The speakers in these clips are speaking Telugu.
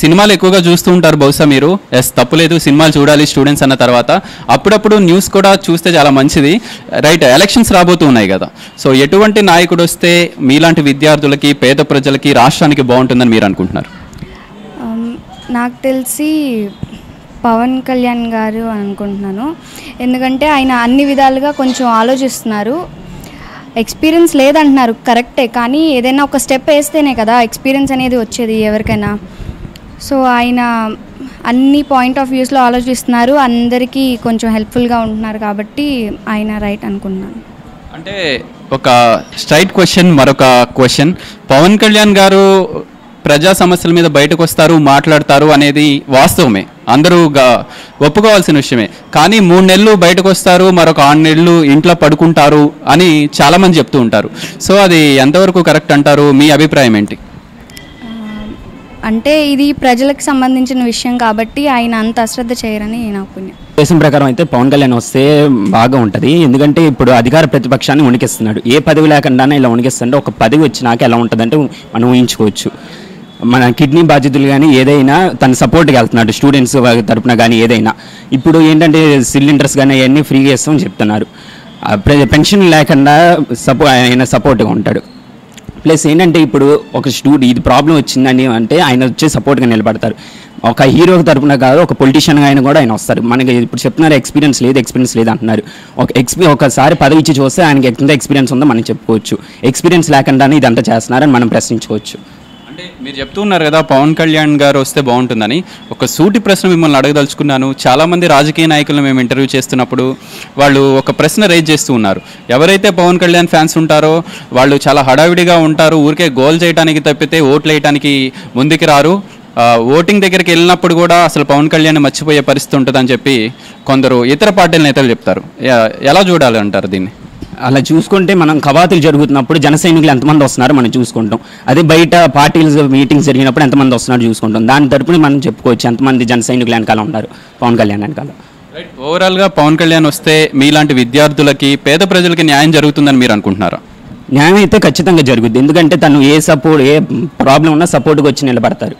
సినిమాలు ఎక్కువగా చూస్తూ ఉంటారు బహుశా మీరు. ఎస్ తప్పులేదు సినిమాలు చూడాలి స్టూడెంట్స్ అన్న తర్వాత. అప్పుడప్పుడు న్యూస్ కూడా చూస్తే చాలా మంచిది. రైట్ ఎలక్షన్స్ రాబోతూ ఉన్నాయి కదా. సో ఎటువంటి నాయకుడు వస్తే మీలాంటి విద్యార్థులకి పేద ప్రజలకి రాష్ట్రానికి బాగుంటుందని మీరు అనుకుంటున్నారు? నాకు తెలిసి పవన్ కళ్యాణ్ గారు అని అనుకుంటున్నాను. ఎందుకంటే ఆయన అన్ని విధాలుగా కొంచెం ఆలోచిస్తున్నారు. ఎక్స్పీరియన్స్ లేదంటున్నారు కరెక్టే కానీ ఏదైనా ఒక స్టెప్ వేస్తేనే కదా ఎక్స్పీరియన్స్ అనేది వచ్చేది ఎవరికైనా. సో ఆయన అన్ని పాయింట్ ఆఫ్ వ్యూస్లో ఆలోచిస్తున్నారు. అందరికీ కొంచెం హెల్ప్ఫుల్గా ఉంటున్నారు కాబట్టి ఆయన రైట్ అనుకుంటున్నాను. అంటే ఒక స్ట్రైట్ క్వశ్చన్ మరొక క్వశ్చన్ పవన్ కళ్యాణ్ గారు ప్రజా సమస్యల మీద బయటకు వస్తారు మాట్లాడతారు అనేది వాస్తవమే. అందరూ గా- ఒప్పుకోవాల్సిన విషయమే. కానీ మూడు నెలలు బయటకు వస్తారు మరొక ఆరు నెలలు ఇంట్లో పడుకుంటారు అని చాలామంది చెప్తూ ఉంటారు. సో అది ఎంతవరకు కరెక్ట్ అంటారు? మీ అభిప్రాయం ఏంటి? అంటే ఇది ప్రజలకు సంబంధించిన విషయం కాబట్టి ఆయన అంత అశ్రద్ధ చేయరని నా ఒపీనియన్. దేశం ప్రకారం అయితే పవన్ కళ్యాణ్ వస్తే బాగా ఉంటుంది. ఎందుకంటే ఇప్పుడు అధికార ప్రతిపక్షాన్ని ఉనికిస్తున్నాడు. ఏ పదవి లేకుండానే ఇలా ఉనికిస్తుంటే ఒక పదవి వచ్చినాక ఎలా ఉంటుందంటే మనం ఊహించుకోవచ్చు. మన కిడ్నీ బాధ్యతలు కానీ ఏదైనా తన సపోర్ట్కి వెళ్తున్నాడు స్టూడెంట్స్ తరపున కానీ ఏదైనా. ఇప్పుడు ఏంటంటే సిలిండర్స్ కానీ అవన్నీ ఫ్రీగా ఇస్తామని చెప్తున్నారు. పెన్షన్ లేకుండా సపో ఆయన సపోర్ట్గా ఉంటాడు. ప్లస్ ఏంటంటే ఇప్పుడు ఒక స్టూడెంట్ ఇది ప్రాబ్లం వచ్చిందని అంటే ఆయన వచ్చి సపోర్ట్గా నిలబడతారు. ఒక హీరో తరపున కాదు ఒక పొలిటీషియన్ ఆయన కూడా ఆయన వస్తారు. మనకి ఇప్పుడు చెప్తున్నారు ఎక్స్పీరియన్స్ లేదు ఎక్స్పీరియన్స్ లేదు అంటున్నారు. ఒక ఎక్స్పీ ఒకసారి పదవి ఇచ్చి చూస్తే ఆయనకి ఎంత ఎక్స్పీరియన్స్ ఉందో మనం చెప్పుకోవచ్చు. ఎక్స్పీరియన్స్ లేకుండానే ఇదంతా చేస్తున్నారని మనం ప్రశ్నించుకోవచ్చు. అంటే మీరు చెప్తున్నారు కదా పవన్ కళ్యాణ్ గారు వస్తే బాగుంటుందని. ఒక సూటి ప్రశ్న మిమ్మల్ని అడగదలుచుకున్నాను. చాలామంది రాజకీయ నాయకులను మేము ఇంటర్వ్యూ చేస్తున్నప్పుడు వాళ్ళు ఒక ప్రశ్న రైజ్ చేస్తూ ఉన్నారు. ఎవరైతే పవన్ కళ్యాణ్ ఫ్యాన్స్ ఉంటారో వాళ్ళు చాలా హడావిడిగా ఉంటారు. ఊరికే గోల్ చేయడానికి తప్పితే ఓట్లు వేయడానికి ముందుకు రారు. ఓటింగ్ దగ్గరికి వెళ్ళినప్పుడు కూడా అసలు పవన్ కళ్యాణ్ మర్చిపోయే పరిస్థితి ఉంటుందని చెప్పి కొందరు ఇతర పార్టీల నేతలు చెప్తారు. ఎలా చూడాలి అంటారు దీన్ని? అలా చూసుకుంటే మనం కవాతులు జరుగుతున్నప్పుడు జన సైనికులు ఎంతమంది వస్తున్నారో మనం చూసుకుంటాం. అదే బయట పార్టీలు మీటింగ్స్ జరిగినప్పుడు ఎంతమంది వస్తున్నారో చూసుకుంటాం. దాని తరపున మనం చెప్పుకోవచ్చు ఎంతమంది జన సైనికులు వెనకాల ఉన్నారు పవన్ కళ్యాణ్ వెనకాల. రైట్ ఓవరాల్గా పవన్ కళ్యాణ్ వస్తే మీలాంటి విద్యార్థులకి పేద ప్రజలకి న్యాయం జరుగుతుందని మీరు అనుకుంటున్నారా? న్యాయం అయితే ఖచ్చితంగా జరుగుద్ది. ఎందుకంటే తను ఏ సపోర్ట్ ఏ ప్రాబ్లం ఉన్నా సపోర్ట్గా వచ్చి నిలబడతారు.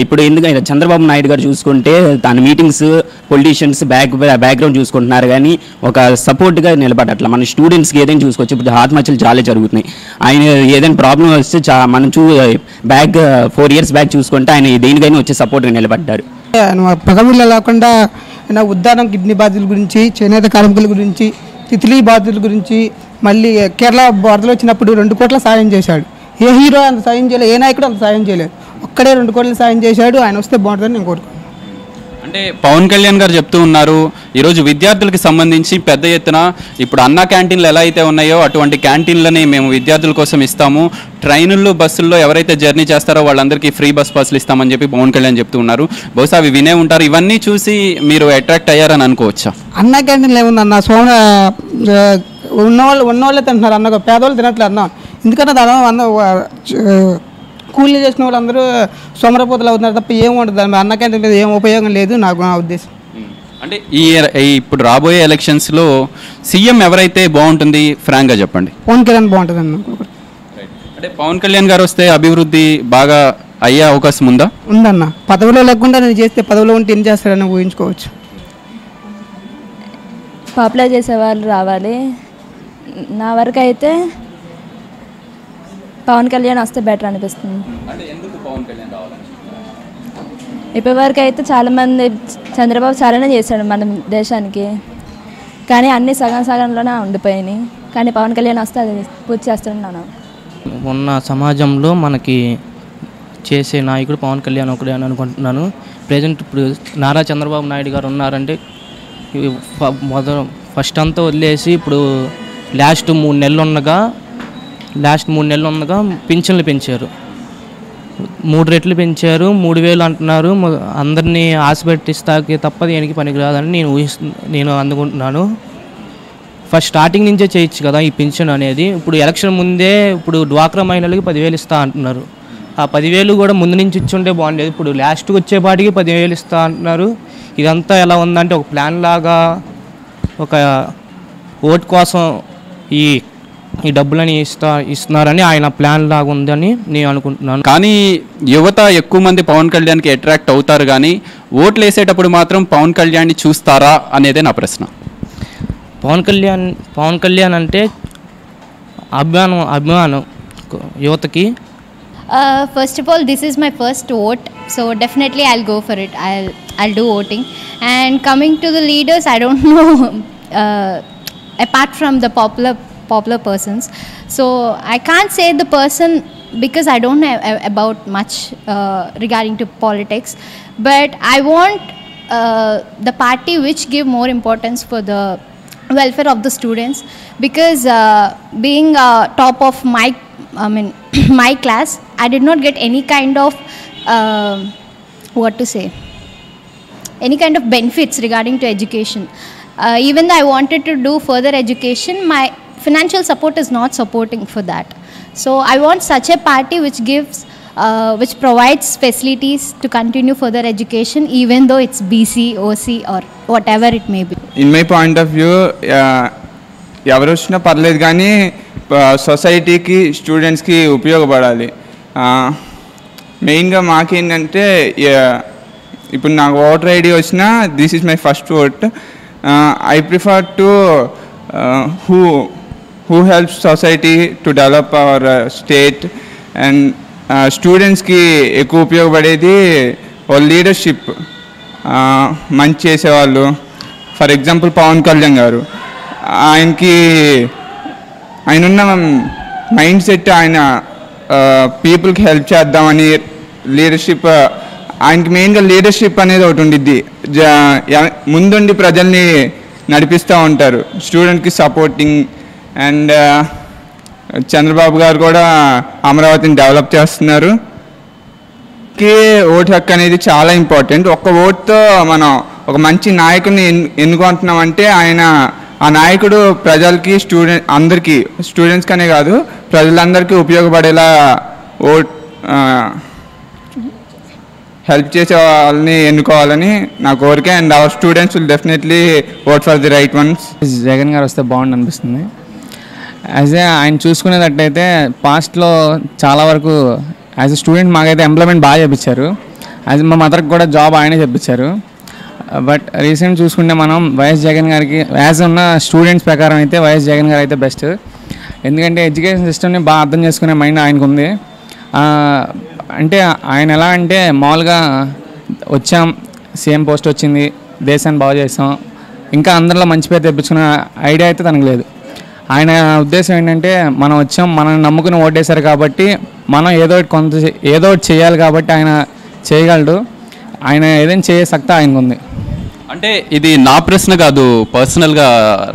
ఇప్పుడు ఎందుకంటే చంద్రబాబు నాయుడు గారు చూసుకుంటే తన మీటింగ్స్ పొలిటీషియన్స్ బ్యాక్ బ్యాక్గ్రౌండ్ చూసుకుంటున్నారు కానీ ఒక సపోర్ట్గా నిలబడట్ల. మన స్టూడెంట్స్కి ఏదైనా చూసుకోవచ్చు. ఇప్పుడు ఆత్మహత్యలు చాలా జరుగుతున్నాయి. ఆయన ఏదైనా ప్రాబ్లం వస్తే చా మనం చూ బ్యాక్ ఫోర్ ఇయర్స్ బ్యాక్ చూసుకుంటే ఆయన దేనికైనా వచ్చి సపోర్ట్గా నిలబడ్డారు. ఆయన లేకుండా ఆయన ఉద్దానం కిడ్నీ బాధితుల గురించి చేనేత కార్మికుల గురించి తిత్లీ బాధితుల గురించి మళ్ళీ కేరళ వరదలు వచ్చినప్పుడు రెండు కోట్ల సాయం చేశాడు. ఏ హీరో అంత సాయం చేయలేదు ఏ నాయకుడు అంత సాయం చేయలేదు. ఒక్కడే రెండు కోట్ల సాయం చేశాడు ఆయన వస్తే బాగుంటుందని నేను కోరుకుంటున్నాను. అంటే పవన్ కళ్యాణ్ గారు చెప్తూ ఉన్నారు ఈరోజు విద్యార్థులకి సంబంధించి పెద్ద ఎత్తున ఇప్పుడు అన్న క్యాంటీన్లు ఎలా అయితే ఉన్నాయో అటువంటి క్యాంటీన్లని మేము విద్యార్థుల కోసం ఇస్తాము. ట్రైనుల్లో బస్సుల్లో ఎవరైతే జర్నీ చేస్తారో వాళ్ళందరికీ ఫ్రీ బస్ పాస్లు ఇస్తామని చెప్పి పవన్ కళ్యాణ్ చెప్తూ ఉన్నారు. బహుశా అవి వినే ఉంటారు. ఇవన్నీ చూసి మీరు అట్రాక్ట్ అయ్యారని అనుకోవచ్చా? అన్న క్యాంటీన్లో ఏముందన్న? సోమ ఉన్నవాళ్ళు ఉన్నవాళ్ళే తింటున్నారు అన్న పేదవాళ్ళు తినట్లేదు అన్న. ఎందుకంటే దాని అన్న కూలీ చేసిన వాళ్ళందరూ సోమరపోతలు అవుతున్నారు తప్ప ఏం ఉండదు. దాని మీద అన్న క్యాంటీన్ మీద ఏం ఉపయోగం లేదు నాకు నా ఉద్దేశం. అంటే ఈ ఇప్పుడు రాబోయే ఎలక్షన్స్లో సీఎం ఎవరైతే బాగుంటుంది ఫ్రాంక్గా చెప్పండి. పవన్ కళ్యాణ్ బాగుంటుంది అన్న అంటే పవన్ కళ్యాణ్ గారు వస్తే అభివృద్ధి బాగా అయ్యే అవకాశం ఉందా? ఉందన్న. పదవిలో లేకుండా నేను చేస్తే పదవిలో ఉంటే ఏం చేస్తాడని ఊహించుకోవచ్చు. పాపులర్ చేసే వాళ్ళు రావాలి. నా వరకు అయితే పవన్ కళ్యాణ్ వస్తే బెటర్ అనిపిస్తుంది. ఇప్పటి వరకు అయితే చాలామంది చంద్రబాబు చాలానే చేశాడు మన దేశానికి. కానీ అన్ని సగం సగంలోనే ఉండిపోయినాయి. కానీ పవన్ కళ్యాణ్ వస్తే అది పూర్తి చేస్తున్నాను ఉన్న సమాజంలో మనకి చేసే నాయకుడు పవన్ కళ్యాణ్ ఒకడే అని అనుకుంటున్నాను. ప్రజెంట్ ఇప్పుడు నారా చంద్రబాబు నాయుడు గారు ఉన్నారంటే మొదలు ఫస్ట్ అంతా వదిలేసి ఇప్పుడు లాస్ట్ మూడు నెలలు ఉండగా లాస్ట్ మూడు నెలలు ఉండగా పింఛన్లు పెంచారు. మూడు రెట్లు పెంచారు మూడు వేలు అంటున్నారు. అందరినీ ఆశపెట్టిస్తాకే తప్ప దేనికి పనికిరాదని నేను ఊహిస్తు నేను అందుకుంటున్నాను. ఫస్ట్ స్టార్టింగ్ నుంచే చేయొచ్చు కదా ఈ పింఛన్ అనేది. ఇప్పుడు ఎలక్షన్ ముందే ఇప్పుడు డ్వాక్రా మహిళలకి పదివేలు ఇస్తా అంటున్నారు. ఆ పదివేలు కూడా ముందు నుంచి ఇచ్చుంటే బాగుండేది. ఇప్పుడు లాస్ట్కి వచ్చేపాటికి పదివేలు ఇస్తా అంటున్నారు. ఇదంతా ఎలా ఉందంటే ఒక ప్లాన్ లాగా ఒక ఓట్ కోసం ఈ ఈ డబ్బులని ఇస్తా ఇస్తున్నారని ఆయన ప్లాన్ లాగా ఉందని నేను అనుకుంటున్నాను కానీ యువత ఎక్కువ మంది పవన్ కళ్యాణ్కి అట్రాక్ట్ అవుతారు కానీ ఓట్లు వేసేటప్పుడు మాత్రం పవన్ కళ్యాణ్ని చూస్తారా అనేదే నా ప్రశ్న పవన్ కళ్యాణ్ పవన్ కళ్యాణ్ అంటే అభిమానం అభిమానం యువతకి first of all, this is my first vote, so definitely I'll go for it. I'll I'll do voting. And coming to the leaders, I don't know. Uh, apart from the popular persons, so I can't say the person because I don't know about much uh, regarding to politics. But I want uh, the party which give more importance for the welfare of the students because uh, being uh, top of my i mean my class i did not get any kind of um what to say any kind of benefits regarding to education uh, even though i wanted to do further education my financial support is not supporting for that so i want such a party which gives uh, which provides facilities to continue further education even though it's bc oc or whatever it may be in my point of view ఎవరు వచ్చినా పర్లేదు కానీ సొసైటీకి స్టూడెంట్స్కి ఉపయోగపడాలి మెయిన్గా మాకేంటంటే yeah, ఇప్పుడు నాకు ఓటర్ ఐడి వచ్చినా this is my first vote I prefer to who who help society to develop our state and స్టూడెంట్స్కి ఎక్కువ ఉపయోగపడేది వాళ్ళ లీడర్షిప్ మంచి చేసేవాళ్ళు. ఫర్ ఎగ్జాంపుల్ పవన్ కళ్యాణ్ గారు. ఆయనకి ఆయన ఉన్న మైండ్ సెట్ ఆయన పీపుల్కి హెల్ప్ చేద్దామని లీడర్షిప్ ఆయనకి మెయిన్గా లీడర్షిప్ అనేది ఒకటి ఉండిద్ది. జ- ముందుండి ప్రజల్ని నడిపిస్తూ ఉంటారు. స్టూడెంట్కి సపోర్టింగ్ అండ్ చంద్రబాబు గారు కూడా అమరావతిని డెవలప్ చేస్తున్నారు. కి ఓటు హక్కు అనేది చాలా ఇంపార్టెంట్. ఒక్క ఓటుతో మనం ఒక మంచి నాయకుడిని ఎన్ ఎన్నుకుంటున్నామంటే ఆయన ఆ నాయకుడు ప్రజలకి స్టూడెంట్ అందరికీ స్టూడెంట్స్కనే కాదు ప్రజలందరికీ ఉపయోగపడేలా ఓట్ హెల్ప్ చేసే వాళ్ళని ఎన్నుకోవాలని నా కోరిక. And our students will definitely vote for the right ones. Jagan garu వస్తే బాగుండి అనిపిస్తుంది. యాజ్ ఏ ఆయన చూసుకునేటట్టయితే పాస్ట్లో చాలా వరకు యాజ్ ఎ స్టూడెంట్ మాకైతే ఎంప్లాయ్మెంట్ బాగా చెప్పించారు యాజ్ మా మదర్కి కూడా జాబ్ ఆయనే చెప్పించారు బట్ రీసెంట్ చూసుకుంటే మనం వైఎస్ జగన్ గారికి యాజ్ ఉన్న స్టూడెంట్స్ ప్రకారం అయితే వైఎస్ జగన్ గారు అయితే బెస్ట్ ఎందుకంటే ఎడ్యుకేషన్ సిస్టమ్ని బాగా అర్థం చేసుకునే మైండ్ ఆయనకు ఉంది అంటే ఆయన ఎలా అంటే మామూలుగా వచ్చాం సేమ్ పోస్ట్ వచ్చింది దేశాన్ని బాగు చేసాం. ఇంకా అందరిలో మంచి పేరు తెప్పించుకునే ఐడియా అయితే తనకు లేదు. ఆయన ఉద్దేశం ఏంటంటే మనం వచ్చాం మనల్ని నమ్ముకుని ఓటేశారు కాబట్టి మనం ఏదో ఒకటి కొంత ఏదో ఒకటి చేయాలి కాబట్టి ఆయన చేయగలడు. ఆయన ఏదైనా చేయ సక్తా ఆయనకు ఉంది. అంటే ఇది నా ప్రశ్న కాదు పర్సనల్గా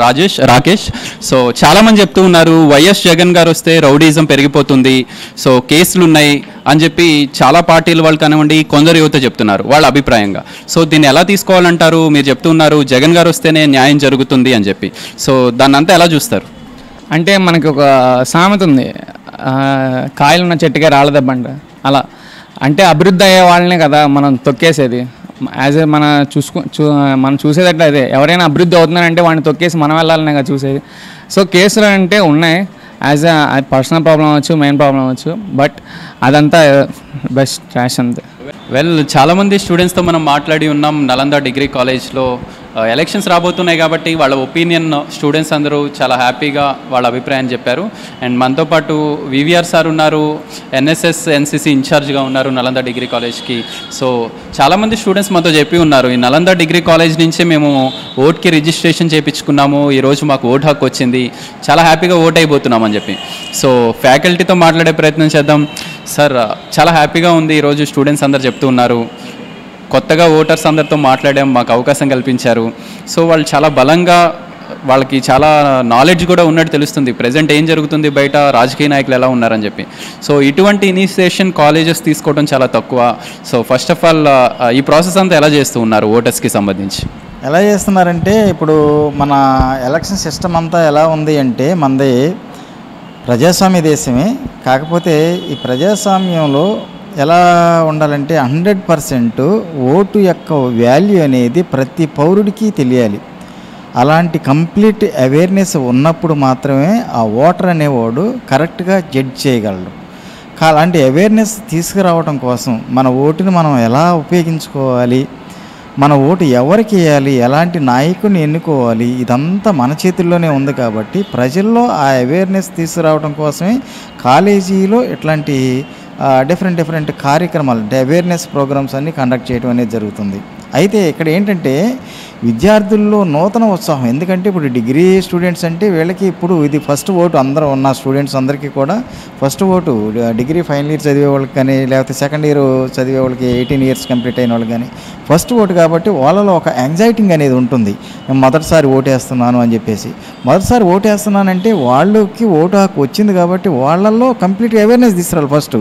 రాజేష్ రాకేష్. సో చాలామంది చెప్తూ ఉన్నారు వైఎస్ జగన్ గారు వస్తే రౌడీజం పెరిగిపోతుంది సో కేసులు ఉన్నాయి అని చెప్పి చాలా పార్టీల వాళ్ళు కానివ్వండి కొందరు యువత చెప్తున్నారు వాళ్ళ అభిప్రాయంగా. సో దీన్ని ఎలా తీసుకోవాలంటారు? మీరు చెప్తూ ఉన్నారు జగన్ గారు వస్తేనే న్యాయం జరుగుతుంది అని చెప్పి. సో దాన్ని అంతా ఎలా చూస్తారు? అంటే మనకి ఒక సామెత ఉంది. కాయలున్న చెట్టుకే రాళ్ళదబ్బంట అలా. అంటే అభివృద్ధి అయ్యే వాళ్ళనే కదా మనం తొక్కేసేది. యాజ్ ఏ మన చూసుకో చూ మనం చూసేదట్టు అదే. ఎవరైనా అభివృద్ధి అవుతున్నారంటే వాడిని తొక్కేసి మనం వెళ్ళాలనే కదా చూసేది. సో కేసులు అంటే ఉన్నాయి. యాజ్ అ పర్సనల్ ప్రాబ్లం అవ్వచ్చు మెయిన్ ప్రాబ్లం అవ్వచ్చు. బట్ అదంతా బెస్ట్ ట్రాష్ అంతే. వెల్ చాలామంది స్టూడెంట్స్తో మనం మాట్లాడి ఉన్నాం. నలంద డిగ్రీ కాలేజ్లో ఎలక్షన్స్ రాబోతున్నాయి కాబట్టి వాళ్ళ ఒపీనియన్ స్టూడెంట్స్ అందరూ చాలా హ్యాపీగా వాళ్ళ అభిప్రాయం చెప్పారు. అండ్ మనతో పాటు వివిఆర్ సార్ ఉన్నారు ఎన్ఎస్ఎస్ ఎన్సిసి ఇన్ఛార్జ్గా ఉన్నారు నలంద డిగ్రీ కాలేజ్కి సో చాలామంది స్టూడెంట్స్ మనతో చెప్పి ఉన్నారు ఈ నలంద డిగ్రీ కాలేజ్ నుంచే మేము ఓట్కి రిజిస్ట్రేషన్ చేయించుకున్నాము. ఈరోజు మాకు ఓట్ హక్కు వచ్చింది. చాలా హ్యాపీగా ఓట్ అయిపోతున్నామని చెప్పి. సో ఫ్యాకల్టీతో మాట్లాడే ప్రయత్నం చేద్దాం. సార్ చాలా హ్యాపీగా ఉంది ఈరోజు స్టూడెంట్స్ అందరు చెప్తూ ఉన్నారు. కొత్తగా ఓటర్స్ అందరితో మాట్లాడాం మాకు అవకాశం కల్పించారు. సో వాళ్ళు చాలా బలంగా వాళ్ళకి చాలా నాలెడ్జ్ కూడా ఉన్నట్టు తెలుస్తుంది. ప్రజెంట్ ఏం జరుగుతుంది బయట రాజకీయ నాయకులు ఎలా ఉన్నారని చెప్పి. సో ఇటువంటి ఇనిషియేషన్ కాలేజెస్ తీసుకోవడం చాలా తక్కువ. సో ఫస్ట్ ఆఫ్ ఆల్ ఈ ప్రాసెస్ అంతా ఎలా చేస్తూ ఉన్నారు ఓటర్స్కి సంబంధించి? ఎలా చేస్తున్నారంటే ఇప్పుడు మన ఎలక్షన్ సిస్టమ్ అంతా ఎలా ఉంది అంటే మనది ప్రజాస్వామ్య దేశమే. కాకపోతే ఈ ప్రజాస్వామ్యంలో ఎలా ఉండాలంటే హండ్రెడ్ పర్సెంట్ ఓటు యొక్క వాల్యూ అనేది ప్రతి పౌరుడికి తెలియాలి. అలాంటి కంప్లీట్ అవేర్నెస్ ఉన్నప్పుడు మాత్రమే ఆ ఓటర్ అనేవాడు కరెక్ట్గా జడ్జ్ చేయగలడు. అలాంటి అవేర్నెస్ తీసుకురావడం కోసం మన ఓటుని మనం ఎలా ఉపయోగించుకోవాలి? మన ఓటు ఎవరికి వేయాలి? ఎలాంటి నాయకుడిని ఎన్నుకోవాలి? ఇదంతా మన చేతుల్లోనే ఉంది కాబట్టి ప్రజల్లో ఆ అవేర్నెస్ తీసుకురావడం కోసమే కాలేజీలో ఇట్లాంటి డిఫరెంట్ డిఫరెంట్ కార్యక్రమాలు అవేర్నెస్ ప్రోగ్రామ్స్ అన్ని కండక్ట్ చేయడం అనేది జరుగుతుంది. అయితే ఇక్కడ ఏంటంటే విద్యార్థుల్లో నూతన ఉత్సాహం. ఎందుకంటే ఇప్పుడు డిగ్రీ స్టూడెంట్స్ అంటే వీళ్ళకి ఇప్పుడు ఇది ఫస్ట్ ఓటు అందరూ ఉన్న స్టూడెంట్స్ అందరికీ కూడా first vote. Degree final year చదివే వాళ్ళకి కానీ లేకపోతే సెకండ్ ఇయర్ చదివే వాళ్ళకి ఎయిటీన్ ఇయర్స్ కంప్లీట్ అయిన వాళ్ళకి కానీ ఫస్ట్ ఓటు కాబట్టి వాళ్ళలో ఒక యాంగ్జైటింగ్ అనేది ఉంటుంది. నేను మొదటిసారి ఓటు వేస్తున్నాను అని చెప్పేసి. మొదటిసారి ఓటు వాళ్ళకి ఓటు హక్కు వచ్చింది కాబట్టి వాళ్ళల్లో కంప్లీట్ అవేర్నెస్ తీసుకురావాలి ఫస్ట్.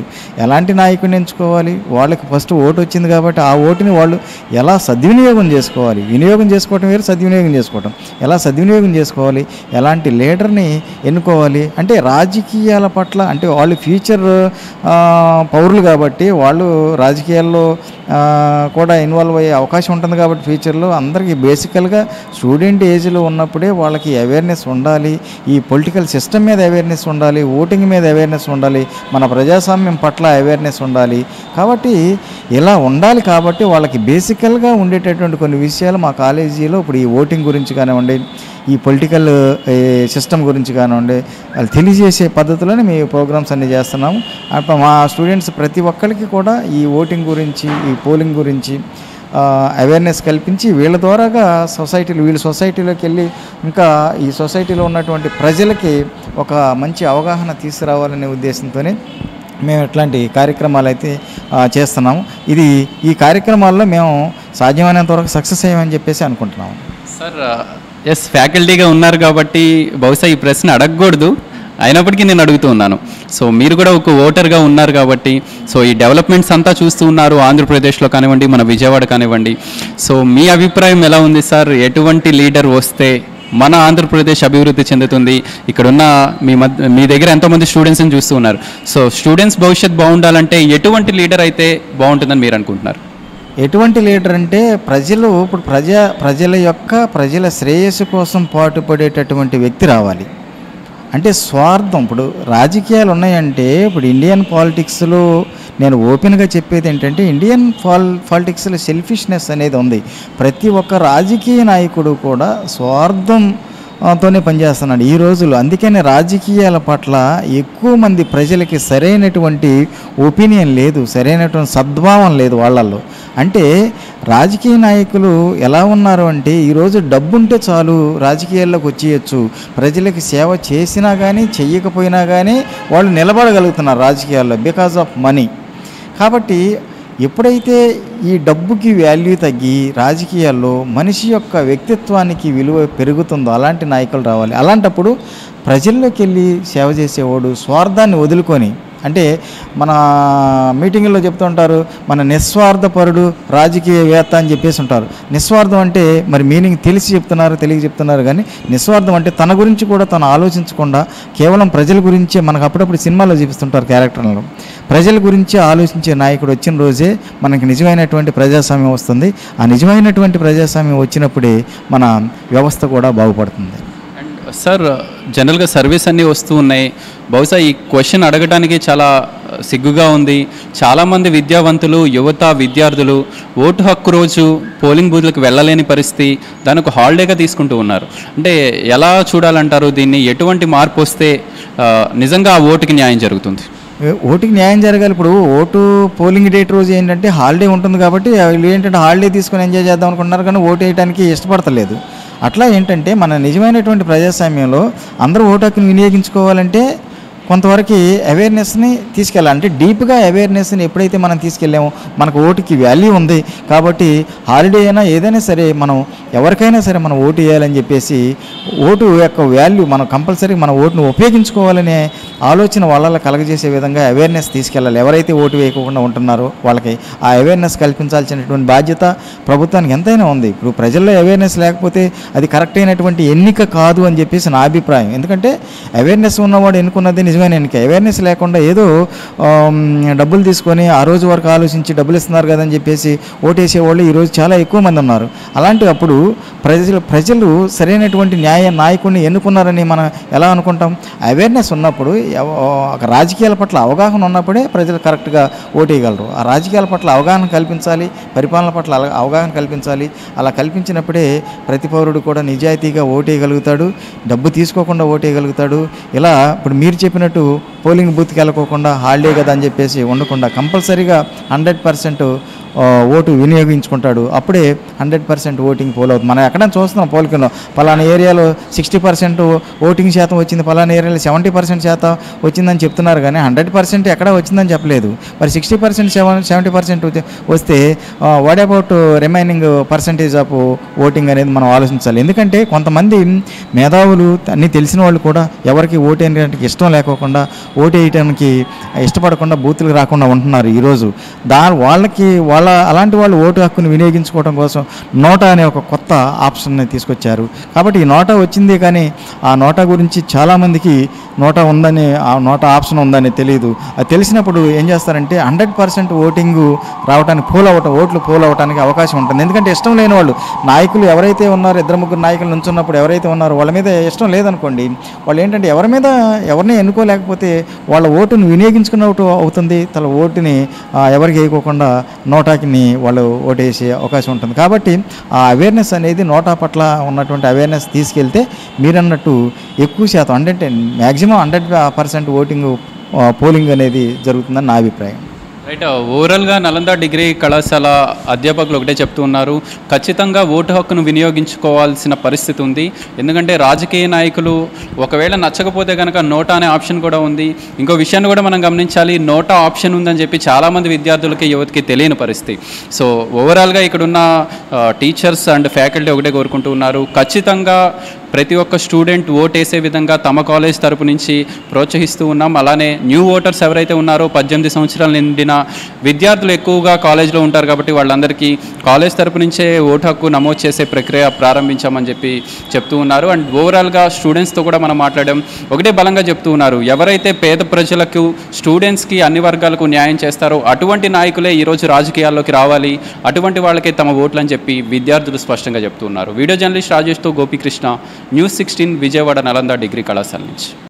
ఎలాంటి నాయకుడిని ఎంచుకోవాలి? వాళ్ళకి ఫస్ట్ ఓటు వచ్చింది కాబట్టి ఆ ఓటుని వాళ్ళు ఎలా సద్వినియోగం చేసుకోవాలి. వినియోగం చేసుకోవటం వేరు సద్వినియోగం చేసుకోవటం. ఎలా సద్వినియోగం చేసుకోవాలి? ఎలాంటి లీడర్ని ఎన్నుకోవాలి? అంటే రాజకీయాల పట్ల అంటే వాళ్ళు ఫ్యూచర్ పౌరులు కాబట్టి వాళ్ళు రాజకీయాల్లో కూడా ఇన్వాల్వ్ అయ్యే అవకాశం ఉంటుంది కాబట్టి ఫ్యూచర్లో అందరికీ బేసికల్గా స్టూడెంట్ ఏజ్లో ఉన్నప్పుడే వాళ్ళకి అవేర్నెస్ ఉండాలి. ఈ పొలిటికల్ సిస్టమ్ మీద అవేర్నెస్ ఉండాలి. ఓటింగ్ మీద అవేర్నెస్ ఉండాలి. మన ప్రజాస్వామ్యం పట్ల అవేర్నెస్ ఉండాలి. కాబట్టి ఇలా ఉండాలి కాబట్టి వాళ్ళకి బేసికల్గా ఉండేటటువంటి కొన్ని విషయాలు మా కాలేజీలో ఇప్పుడు ఈ ఓటింగ్ గురించి కానివ్వండి ఈ పొలిటికల్ సిస్టమ్ గురించి కానివ్వండి వాళ్ళు తెలియజేసే పద్ధతిలోనే మీ ప్రోగ్రామ్స్ అన్నీ చేస్తున్నాము. అప్పుడు మా స్టూడెంట్స్ ప్రతి ఒక్కరికి కూడా ఈ ఓటింగ్ గురించి ఈ పోలింగ్ గురించి అవేర్నెస్ కల్పించి వీళ్ళ ద్వారాగా సొసైటీలు వీళ్ళ సొసైటీలోకి వెళ్ళి ఇంకా ఈ సొసైటీలో ఉన్నటువంటి ప్రజలకి ఒక మంచి అవగాహన తీసుకురావాలనే ఉద్దేశంతోనే మేము ఇట్లాంటి కార్యక్రమాలు అయితే చేస్తున్నాము. ఇది ఈ కార్యక్రమాల్లో మేము సాధ్యమైనంత వరకు సక్సెస్ అయ్యామని చెప్పేసి అనుకుంటున్నాము. సార్ ఎస్ ఫ్యాకల్టీగా ఉన్నారు కాబట్టి బహుశా ఈ ప్రశ్న అడగకూడదు. అయినప్పటికీ నేను అడుగుతూ ఉన్నాను. సో మీరు కూడా ఒక ఓటర్గా ఉన్నారు కాబట్టి సో ఈ డెవలప్మెంట్స్ అంతా చూస్తూ ఉన్నారు. ఆంధ్రప్రదేశ్లో కానివ్వండి మన విజయవాడ కానివ్వండి. సో మీ అభిప్రాయం ఎలా ఉంది సార్? ఎటువంటి లీడర్ వస్తే మన ఆంధ్రప్రదేశ్ అభివృద్ధి చెందుతుంది. ఇక్కడున్న మీ మధ్య మీ దగ్గర ఎంతోమంది స్టూడెంట్స్ని చూస్తూ ఉన్నారు. సో స్టూడెంట్స్ భవిష్యత్ బాగుండాలంటే ఎటువంటి లీడర్ అయితే బాగుంటుందని మీరు అనుకుంటున్నారు? ఎటువంటి లీడర్ అంటే ప్రజలు ఇప్పుడు ప్రజా ప్రజల యొక్క ప్రజల శ్రేయస్సు కోసం పాటుపడేటటువంటి వ్యక్తి రావాలి. అంటే స్వార్థం ఇప్పుడు రాజకీయాలు ఉన్నాయంటే ఇప్పుడు ఇండియన్ పాలిటిక్స్లో నేను ఓపెన్గా చెప్పేది ఏంటంటే ఇండియన్ పాల్ పాలిటిక్స్లో సెల్ఫిష్నెస్ అనేది ఉంది. ప్రతి ఒక్క రాజకీయ నాయకుడు కూడా స్వార్థం తోనే పనిచేస్తున్నాడు ఈ రోజుల్లో. అందుకనే రాజకీయాల పట్ల ఎక్కువ మంది ప్రజలకి సరైనటువంటి ఒపీనియన్ లేదు సరైనటువంటి సద్భావం లేదు వాళ్ళల్లో. అంటే రాజకీయ నాయకులు ఎలా ఉన్నారు అంటే ఈరోజు డబ్బుంటే చాలు రాజకీయాల్లోకి వచ్చేయచ్చు. ప్రజలకి సేవ చేసినా కానీ చెయ్యకపోయినా కానీ వాళ్ళు నిలబడగలుగుతున్నారు రాజకీయాల్లో బికాజ్ ఆఫ్ మనీ. కాబట్టి ఎప్పుడైతే ఈ డబ్బుకి వాల్యూ తగ్గి రాజకీయాల్లో మనిషి యొక్క వ్యక్తిత్వానికి విలువ పెరుగుతుందో అలాంటి నాయకులు రావాలి. అలాంటప్పుడు ప్రజల్లోకి వెళ్ళి సేవ చేసేవాడు స్వార్థాన్ని వదులుకొని అంటే మన మీటింగుల్లో చెప్తుంటారు మన నిస్వార్థపరుడు రాజకీయవేత్త అని చెప్పేసి ఉంటారు నిస్వార్థం అంటే మరి మీనింగ్ తెలిసి చెప్తున్నారు తెలియ చెప్తున్నారు కానీ నిస్వార్థం అంటే తన గురించి కూడా తను ఆలోచించకుండా కేవలం ప్రజల గురించే మనకు అప్పుడప్పుడు సినిమాలో చూపిస్తుంటారు క్యారెక్టర్లను. ప్రజల గురించి ఆలోచించే నాయకుడు వచ్చిన రోజే మనకి నిజమైనటువంటి ప్రజాస్వామ్యం వస్తుంది. ఆ నిజమైనటువంటి ప్రజాస్వామ్యం వచ్చినప్పుడే మన వ్యవస్థ కూడా బాగుపడుతుంది. సార్ జనరల్గా సర్వీస్ అన్నీ వస్తూ ఉన్నాయి. బహుశా ఈ క్వశ్చన్ అడగడానికి చాలా సిగ్గుగా ఉంది. చాలామంది విద్యావంతులు యువత విద్యార్థులు ఓటు హక్కు రోజు పోలింగ్ బూత్లకు వెళ్ళలేని పరిస్థితి దాని ఒక హాలిడేగా తీసుకుంటూ ఉన్నారు. అంటే ఎలా చూడాలంటారు దీన్ని? ఎటువంటి మార్పు వస్తే నిజంగా ఆ ఓటుకి న్యాయం జరుగుతుంది? ఓటుకి న్యాయం జరగాలి. ఇప్పుడు ఓటు పోలింగ్ డేట్ రోజు ఏంటంటే హాలిడే ఉంటుంది కాబట్టి వీళ్ళు ఏంటంటే హాలిడే తీసుకొని ఎంజాయ్ చేద్దాం అనుకుంటున్నారు కానీ ఓటు వేయడానికి ఇష్టపడతలేదు. అట్లా ఏంటంటే మన నిజమైనటువంటి ప్రజాస్వామ్యంలో అందరూ ఓటు హక్కును వినియోగించుకోవాలంటే కొంతవరకు అవేర్నెస్ని తీసుకెళ్ళాలి. అంటే డీప్గా అవేర్నెస్ని ఎప్పుడైతే మనం తీసుకెళ్ళామో మనకు ఓటుకి వాల్యూ ఉంది. కాబట్టి హాలిడే అయినా ఏదైనా సరే మనం ఎవరికైనా సరే మనం ఓటు వేయాలని చెప్పేసి ఓటు యొక్క వాల్యూ మనం కంపల్సరీ మన ఓటును ఉపయోగించుకోవాలనే ఆలోచన వాళ్ళ కలగజేసే విధంగా అవేర్నెస్ తీసుకెళ్ళాలి. ఎవరైతే ఓటు వేయకుండా ఉంటున్నారో వాళ్ళకి ఆ అవేర్నెస్ కల్పించాల్సినటువంటి బాధ్యత ప్రభుత్వానికి ఎంతైనా ఉంది. ఇప్పుడు ప్రజల్లో అవేర్నెస్ లేకపోతే అది కరెక్ట్ అయినటువంటి ఎన్నిక కాదు అని చెప్పేసి నా అభిప్రాయం. ఎందుకంటే అవేర్నెస్ ఉన్నవాడు ఎన్నుకున్నది నిజమే నేను అవేర్నెస్ లేకుండా ఏదో డబ్బులు తీసుకొని ఆ రోజు వరకు ఆలోచించి డబ్బులు ఇస్తున్నారు కదని చెప్పేసి ఓటేసే వాళ్ళు ఈరోజు చాలా ఎక్కువ మంది ఉన్నారు. అలాంటి అప్పుడు ప్రజలు ప్రజలు సరైనటువంటి న్యాయ నాయకుడిని ఎన్నుకున్నారని మనం ఎలా అనుకుంటాం? అవేర్నెస్ ఉన్నప్పుడు ఒక రాజకీయాల పట్ల అవగాహన ఉన్నప్పుడే ప్రజలు కరెక్ట్గా ఓటేయగలరు. ఆ రాజకీయాల పట్ల అవగాహన కల్పించాలి పరిపాలన పట్ల అవగాహన కల్పించాలి. అలా కల్పించినప్పుడే ప్రతి పౌరుడు కూడా నిజాయితీగా ఓటేయగలుగుతాడు డబ్బు తీసుకోకుండా ఓటేయగలుగుతాడు. ఇలా ఇప్పుడు మీరు చెప్పిన చెప్పినట్టు పోలింగ్ బూత్కి వెళ్ళకోకుండా హాలిడే కదా అని చెప్పేసి ఉండకుండా కంపల్సరీగా హండ్రెడ్ పర్సెంట్ ఓటు వినియోగించుకుంటాడు అప్పుడే హండ్రెడ్ పర్సెంట్ ఓటింగ్ పోల్ అవుతుంది. మనం ఎక్కడ చూస్తున్నాం పోలికల్లో పలానా ఏరియాలో సిక్స్టీ పర్సెంట్ ఓటింగ్ శాతం వచ్చింది పలానా ఏరియాలో సెవెంటీ పర్సెంట్ శాతం వచ్చిందని చెప్తున్నారు కానీ హండ్రెడ్ పర్సెంట్ ఎక్కడ వచ్చిందని చెప్పలేదు. మరి sixty percent seven seventy percent వస్తే what about remaining percentage of voting అనేది మనం ఆలోచించాలి. ఎందుకంటే కొంతమంది మేధావులు అన్నీ తెలిసిన వాళ్ళు కూడా ఎవరికి ఓటు వేయడానికి ఇష్టం లేకోకుండా ఓటు వేయడానికి ఇష్టపడకుండా బూతులకు రాకుండా ఉంటున్నారు ఈరోజు. దా వాళ్ళకి వాళ్ళ అలాంటి వాళ్ళు ఓటు హక్కుని వినియోగించుకోవడం కోసం నోటా అనే ఒక కొత్త ఆప్షన్ని తీసుకొచ్చారు. కాబట్టి ఈ నోటా వచ్చింది కానీ ఆ నోటా గురించి చాలామందికి నోటా ఉందని ఆ నోటా ఆప్షన్ ఉందని తెలియదు అది తెలిసినప్పుడు ఏం చేస్తారంటే హండ్రెడ్ పర్సెంట్ ఓటింగ్ రావడానికి పోల్ అవ్వటం ఓట్లు పోల్ అవ్వడానికి అవకాశం ఉంటుంది. ఎందుకంటే ఇష్టం లేని వాళ్ళు నాయకులు ఎవరైతే ఉన్నారో ఇద్దరు ముగ్గురు నాయకులు నుంచున్నప్పుడు ఎవరైతే ఉన్నారో వాళ్ళ మీద ఇష్టం లేదనుకోండి వాళ్ళు ఏంటంటే ఎవరి మీద ఎవరిని ఎన్నుకోలేకపోతే వాళ్ళ ఓటును వినియోగించుకున్నట్టు అవుతుంది. తన ఓటుని ఎవరికి వేయకోకుండా నోటా నోటాకిని వాళ్ళు ఓటేసే అవకాశం ఉంటుంది. కాబట్టి ఆ అవేర్నెస్ అనేది నోటా పట్ల ఉన్నటువంటి అవేర్నెస్ తీసుకెళ్తే మీరన్నట్టు ఎక్కువ శాతం అంటే maximum hundred percent voting polling అనేది జరుగుతుందని నా అభిప్రాయం. రైట్ uh, ఓవరాల్గా నలంద డిగ్రీ కళాశాల అధ్యాపకులు ఒకటే చెప్తూ ఉన్నారు. ఖచ్చితంగా ఓటు హక్కును వినియోగించుకోవాల్సిన పరిస్థితి ఉంది. ఎందుకంటే రాజకీయ నాయకులు ఒకవేళ నచ్చకపోతే కనుక నోటా అనే ఆప్షన్ కూడా ఉంది. ఇంకో విషయాన్ని కూడా మనం గమనించాలి. నోటా ఆప్షన్ ఉందని చెప్పి చాలామంది విద్యార్థులకి యువతకి తెలియని పరిస్థితి. సో ఓవరాల్గా ఇక్కడున్న టీచర్స్ అండ్ ఫ్యాకల్టీ ఒకటే కోరుకుంటూ ఉన్నారు. ఖచ్చితంగా ప్రతి ఒక్క స్టూడెంట్ ఓటేసే విధంగా తమ కాలేజ్ తరపు నుంచి ప్రోత్సహిస్తూ ఉన్నాం. అలానే న్యూ ఓటర్స్ ఎవరైతే ఉన్నారో పద్దెనిమిది సంవత్సరాలు నిండిన విద్యార్థులు ఎక్కువగా కాలేజ్లో ఉంటారు కాబట్టి వాళ్ళందరికీ కాలేజ్ తరపు నుంచే ఓటు హక్కు నమోదు చేసే ప్రక్రియ ప్రారంభించామని చెప్పి చెప్తూ ఉన్నారు. అండ్ ఓవరాల్గా స్టూడెంట్స్తో కూడా మనం మాట్లాడడం ఒకటే బలంగా చెప్తూ ఉన్నారు. ఎవరైతే పేద ప్రజలకు స్టూడెంట్స్కి అన్ని వర్గాలకు న్యాయం చేస్తారో అటువంటి నాయకులే ఈరోజు రాజకీయాల్లోకి రావాలి. అటువంటి వాళ్ళకే తమ ఓట్లని చెప్పి విద్యార్థులు స్పష్టంగా చెప్తున్నారు video journalist రాజేష్తో Gopikrishna news sixteen Vijayawada Nalanda degree కళాశాల నుంచి.